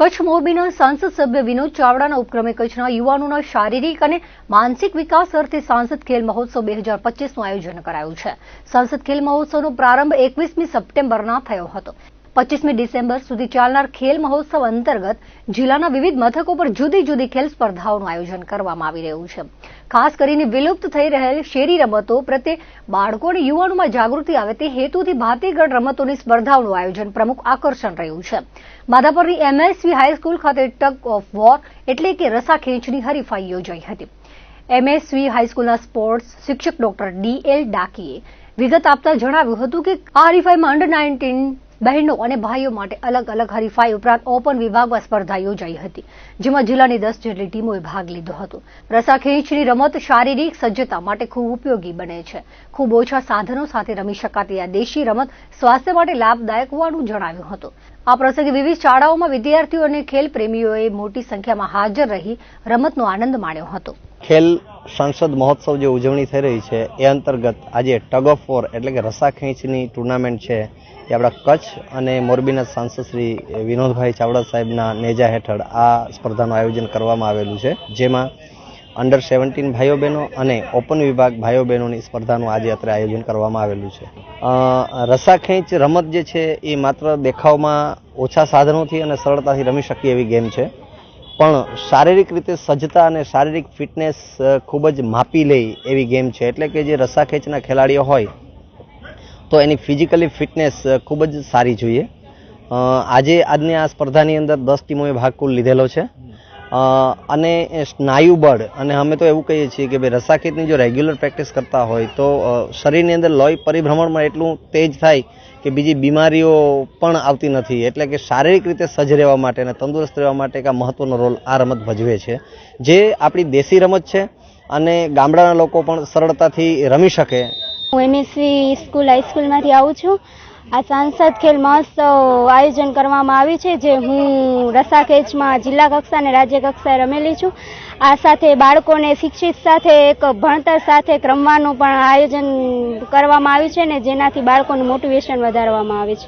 કચ્છ મોરબીના સાંસદ સભ્ય વિનોદ ચાવડાના ઉપક્રમે કચ્છના યુવાનોના શારીરિક અને માનસિક વિકાસ અર્થે સાંસદ ખેલ મહોત્સવ બે હજાર પચીસનું આયોજન કરાયું છે. સાંસદ ખેલ મહોત્સવનો પ્રારંભ એકવીસમી સપ્ટેમ્બરના થયો હતો. પચીસમી ડિસેમ્બર સુધી ચાલનાર ખેલ મહોત્સવ અંતર્ગત જિલ્લાના વિવિધ મથકો પર જુદી જુદી ખેલ સ્પર્ધાઓનું આયોજન કરવામાં આવી રહ્યું છે. ખાસ કરીને વિલુપ્ત થઈ રહેલ શેરી રમતો પ્રત્યે બાળકો અને યુવાનોમાં જાગૃતિ આવે તે હેતુથી ભાતીગઢ રમતોની સ્પર્ધાઓનું આયોજન પ્રમુખ આકર્ષણ રહ્યું છે. માધાપરની એમએસવી હાઈસ્કૂલ ખાતે ટગ ઓફ વોર એટલે કે રસા ખેંચની હરીફાઈ યોજાઈ હતી. એમએસવી હાઈસ્કૂલના સ્પોર્ટ્સ શિક્ષક ડોક્ટર ડી એલ ડાકીએ વિગત આપતા જણાવ્યું હતું કે આ હરીફાઈમાં અંડર નાઇન્ટીન બહેનો અને ભાઈઓ માટે અલગ અલગ હરીફાઈ ઉપરાંત ઓપન વિભાગમાં સ્પર્ધા યોજાઈ હતી, જેમાં જિલ્લાની દસ જેટલી ટીમોએ ભાગ લીધો હતો. રસા ખેંચની રમત શારીરિક સજ્જતા માટે ખૂબ ઉપયોગી બને છે. ખૂબ ઓછા સાધનો સાથે રમી શકાતી આ દેશી રમત સ્વાસ્થ્ય માટે લાભદાયક હોવાનું જણાવ્યું હતું. આ પ્રસંગે વિવિધ શાળાઓમાં વિદ્યાર્થીઓ અને ખેલ પ્રેમીઓએ મોટી સંખ્યામાં હાજર રહી રમતનો આનંદ માણ્યો હતો. ખેલ સંસદ મહોત્સવ જે ઉજવણી થઈ રહી છે, એ અંતર્ગત આજે ટગ ઓફ વોર એટલે કે રસાખેંચની ટુર્નામેન્ટ છે. એ આપણા કચ્છ અને મોરબીના સાંસદ શ્રી વિનોદભાઈ ચાવડા સાહેબના નેજા હેઠળ આ સ્પર્ધાનું આયોજન કરવામાં આવેલું છે. જેમાં અંડર સેવન્ટીન ભાઈઓ બહેનો અને ઓપન વિભાગ ભાઈઓ બહેનોની સ્પર્ધાનું આજે અત્રે આયોજન કરવામાં આવેલું છે. રસાખેંચ રમત જે છે, એ માત્ર દેખાવમાં ઓછા સાધનોથી અને સરળતાથી રમી શકીએ એવી ગેમ છે. પણ શારીરિક રીતે સજ્જતા અને શારીરિક ફિટનેસ ખૂબ જ માપી લે એવી ગેમ છે. એટલે કે જે રસાખેંચના ખેલાડીઓ હોય, તો એની ફિઝિકલી ફિટનેસ ખૂબ જ સારી જોઈએ. આજે, આજની આ સ્પર્ધાની અંદર દસ ટીમોએ ભાગ કુલ લીધેલો છે. અને સ્નાયુ બળ અને અમે તો એવું કહીએ છીએ કે ભાઈ રસાખેતની જો રેગ્યુલર પ્રેક્ટિસ કરતા હોય તો શરીરની અંદર લોહી પરિભ્રમણમાં એટલું તેજ થાય કે બીજી બીમારીઓ પણ આવતી નથી. એટલે કે શારીરિક રીતે સજ્જ રહેવા માટે અને તંદુરસ્ત રહેવા માટે એક આ મહત્વનો રોલ આ રમત ભજવે છે. જે આપણી દેશી રમત છે અને ગામડાના લોકો પણ સરળતાથી રમી શકે. હું એમએસસી સ્કૂલ હાઈસ્કૂલમાંથી આવું છું. આ સાંસદ ખેલ મહોત્સવ આયોજન કરવામાં આવ્યું છે, જે હું રસાખેચમાં જિલ્લા કક્ષા અને રાજ્ય કક્ષાએ રમેલી છું. આ સાથે બાળકોને શિક્ષિત સાથે એક ભણતર સાથે રમવાનું પણ આયોજન કરવામાં આવ્યું છે ને જેનાથી બાળકોનું મોટિવેશન વધારવામાં આવે છે.